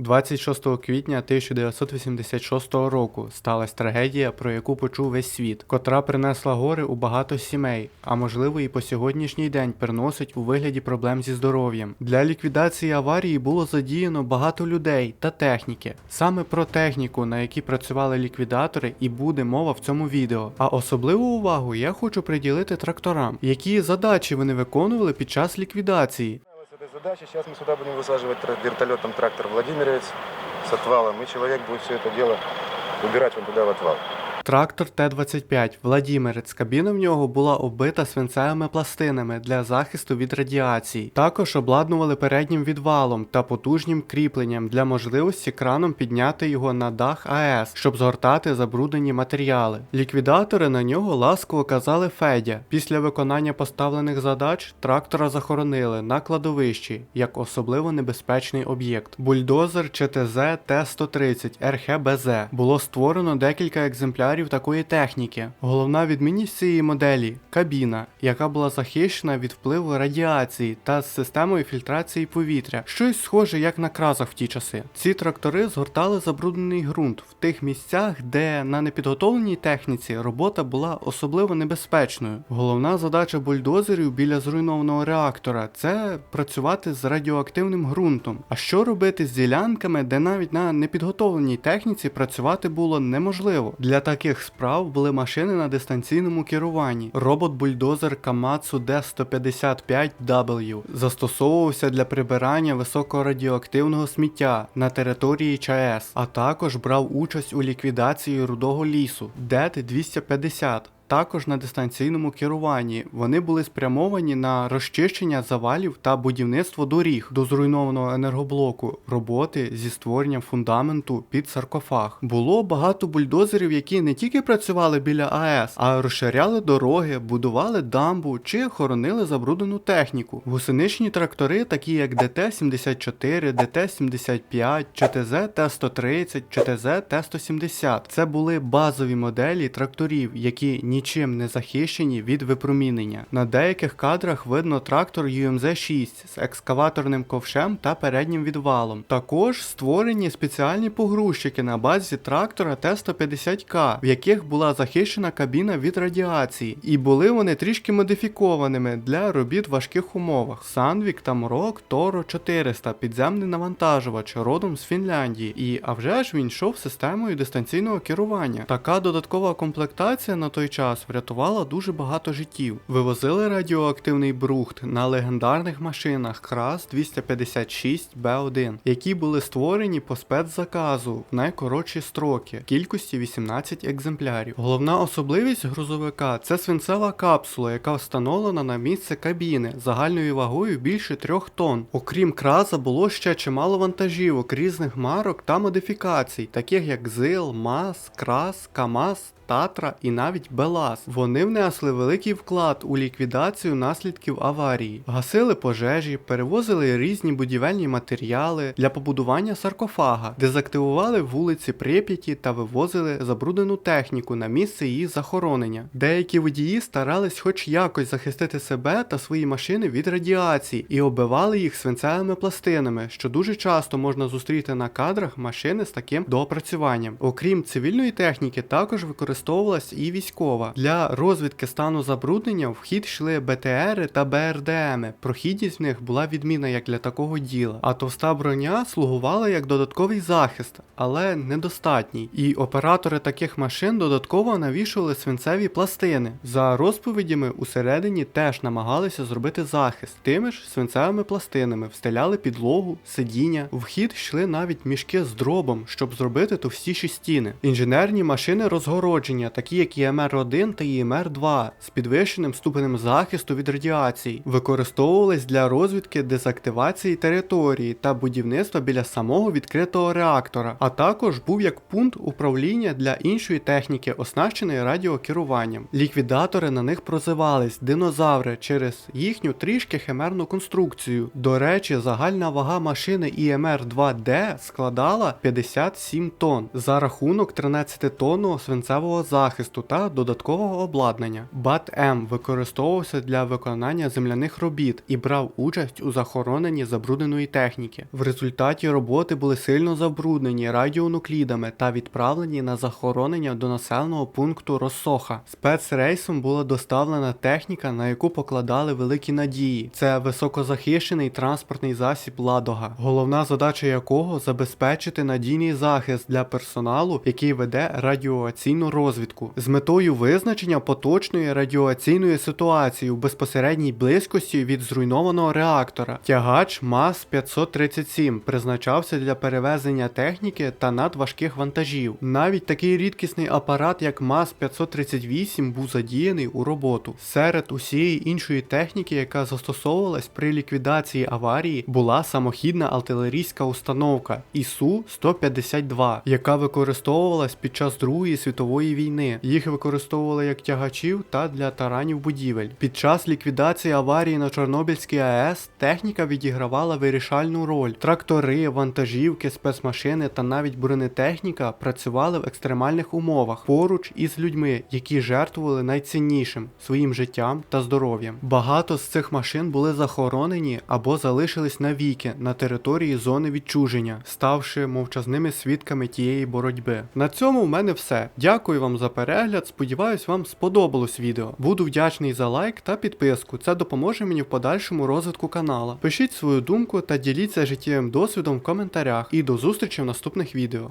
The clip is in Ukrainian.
26 квітня 1986 року сталася трагедія, про яку почув весь світ, котра принесла гори у багато сімей, а можливо і по сьогоднішній день приносить у вигляді проблем зі здоров'ям. Для ліквідації аварії було задіяно багато людей та техніки. Саме про техніку, на якій працювали ліквідатори, і буде мова в цьому відео. А особливу увагу я хочу приділити тракторам, які задачі вони виконували під час ліквідації С этой задачей сейчас мы сюда будем высаживать тра- вертолетом трактор Владимировец с отвалом, и человек будет все это дело убирать вон туда в отвал. Трактор Т-25 Владімирець. Кабіна в нього була оббита свинцевими пластинами для захисту від радіації. Також обладнували переднім відвалом та потужнім кріпленням для можливості краном підняти його на дах АЕС, щоб згортати забруднені матеріали. Ліквідатори на нього ласково казали Федя. Після виконання поставлених задач трактора захоронили на кладовищі як особливо небезпечний об'єкт. Бульдозер ЧТЗ Т-130 РХБЗ було створено декілька екземплярів такої техніки. Головна відмінність цієї моделі кабіна, яка була захищена від впливу радіації та з системою фільтрації повітря, щось схоже як на кразах в ті часи. Ці трактори згортали забруднений ґрунт в тих місцях, де на непідготовленій техніці робота була особливо небезпечною. Головна задача бульдозерів біля зруйнованого реактора це працювати з радіоактивним ґрунтом. А що робити з ділянками, де навіть на непідготовленій техніці працювати було неможливо? Для таких справ були машини на дистанційному керуванні. Робот-бульдозер Kamatsu D155W застосовувався для прибирання високорадіоактивного сміття на території ЧАЕС, а також брав участь у ліквідації рудого лісу. DET 250 також на дистанційному керуванні. Вони були спрямовані на розчищення завалів та будівництво доріг до зруйнованого енергоблоку, роботи зі створенням фундаменту під саркофаг. Було багато бульдозерів, які не тільки працювали біля АЕС, а розширяли дороги, будували дамбу чи хоронили забруднену техніку. Гусеничні трактори, такі як ДТ-74, ДТ-75, ЧТЗ Т-130, ЧТЗ Т-170. Це були базові моделі тракторів, які нічим не захищені від випромінення. На деяких кадрах видно трактор UMZ-6 з екскаваторним ковшем та переднім відвалом. Також створені спеціальні погрузчики на базі трактора Т-150К, в яких була захищена кабіна від радіації, і були вони трішки модифікованими для робіт в важких умовах. Сандвік та Морок Торо 400 підземний навантажувач родом з Фінляндії, і а вже ж він йшов системою дистанційного керування. Така додаткова комплектація на той час врятувала дуже багато життів. Вивозили радіоактивний брухт на легендарних машинах КРАС 256 Б1, які були створені по спецзаказу в найкоротші строки кількості 18 екземплярів. Головна особливість грузовика це свинцева капсула, яка встановлена на місце кабіни загальною вагою більше 3 тонн. Окрім краза, було ще чимало вантажівок різних марок та модифікацій, таких як ЗИЛ, МАЗ, КРАС, КАМАЗ. Татра і навіть Белас. Вони внесли великий вклад у ліквідацію наслідків аварії, гасили пожежі, перевозили різні будівельні матеріали для побудування саркофага, дезактивували вулиці Прип'яті та вивозили забруднену техніку на місце її захоронення. Деякі водії старались хоч якось захистити себе та свої машини від радіації і оббивали їх свинцевими пластинами, що дуже часто можна зустріти на кадрах машини з таким доопрацюванням. Окрім цивільної техніки, також використовувалась і військова. Для розвідки стану забруднення в хід йшли БТРи та БРДМи. Прохідність в них була відмінна як для такого діла. А товста броня слугувала як додатковий захист, але недостатній. І оператори таких машин додатково навішували свинцеві пластини. За розповідями усередині теж намагалися зробити захист. Тими ж свинцевими пластинами встеляли підлогу, сидіння. В хід йшли навіть мішки з дробом, щоб зробити товстіші стіни. Інженерні машини розгородження, такі як ІМР-1 та ІМР-2, з підвищеним ступенем захисту від радіації, використовувались для розвідки дезактивації території та будівництва біля самого відкритого реактора, а також був як пункт управління для іншої техніки, оснащеної радіокеруванням. Ліквідатори на них прозивались динозаври через їхню трішки химерну конструкцію. До речі, загальна вага машини ІМР-2D складала 57 тонн за рахунок 13-тонного свинцевого радіаційного захисту та додаткового обладнання. БАТ-М використовувався для виконання земляних робіт і брав участь у захороненні забрудненої техніки. В результаті роботи були сильно забруднені радіонуклідами та відправлені на захоронення до населеного пункту Росоха. Спецрейсом була доставлена техніка, на яку покладали великі надії. Це високозахищений транспортний засіб Ладога, головна задача якого забезпечити надійний захист для персоналу, який веде радіоаційну розвідку, з метою визначення поточної радіоаційної ситуації у безпосередній близькості від зруйнованого реактора. Тягач МАЗ 537 призначався для перевезення техніки та надважких вантажів. Навіть такий рідкісний апарат, як МАЗ 538, був задіяний у роботу. Серед усієї іншої техніки, яка застосовувалась при ліквідації аварії, була самохідна артилерійська установка ІСУ 152, яка використовувалась під час Другої світової війни. Їх використовували як тягачів та для таранів будівель. Під час ліквідації аварії на Чорнобильській АЕС техніка відігравала вирішальну роль. Трактори, вантажівки, спецмашини та навіть бронетехніка працювали в екстремальних умовах поруч із людьми, які жертвували найціннішим своїм життям та здоров'ям. Багато з цих машин були захоронені або залишились навіки на території зони відчуження, ставши мовчазними свідками тієї боротьби. На цьому в мене все. Дякую вам за перегляд. Сподіваюсь, вам сподобалось відео. Буду вдячний за лайк та підписку. Це допоможе мені в подальшому розвитку канала. Пишіть свою думку та діліться життєвим досвідом в коментарях. І до зустрічі в наступних відео.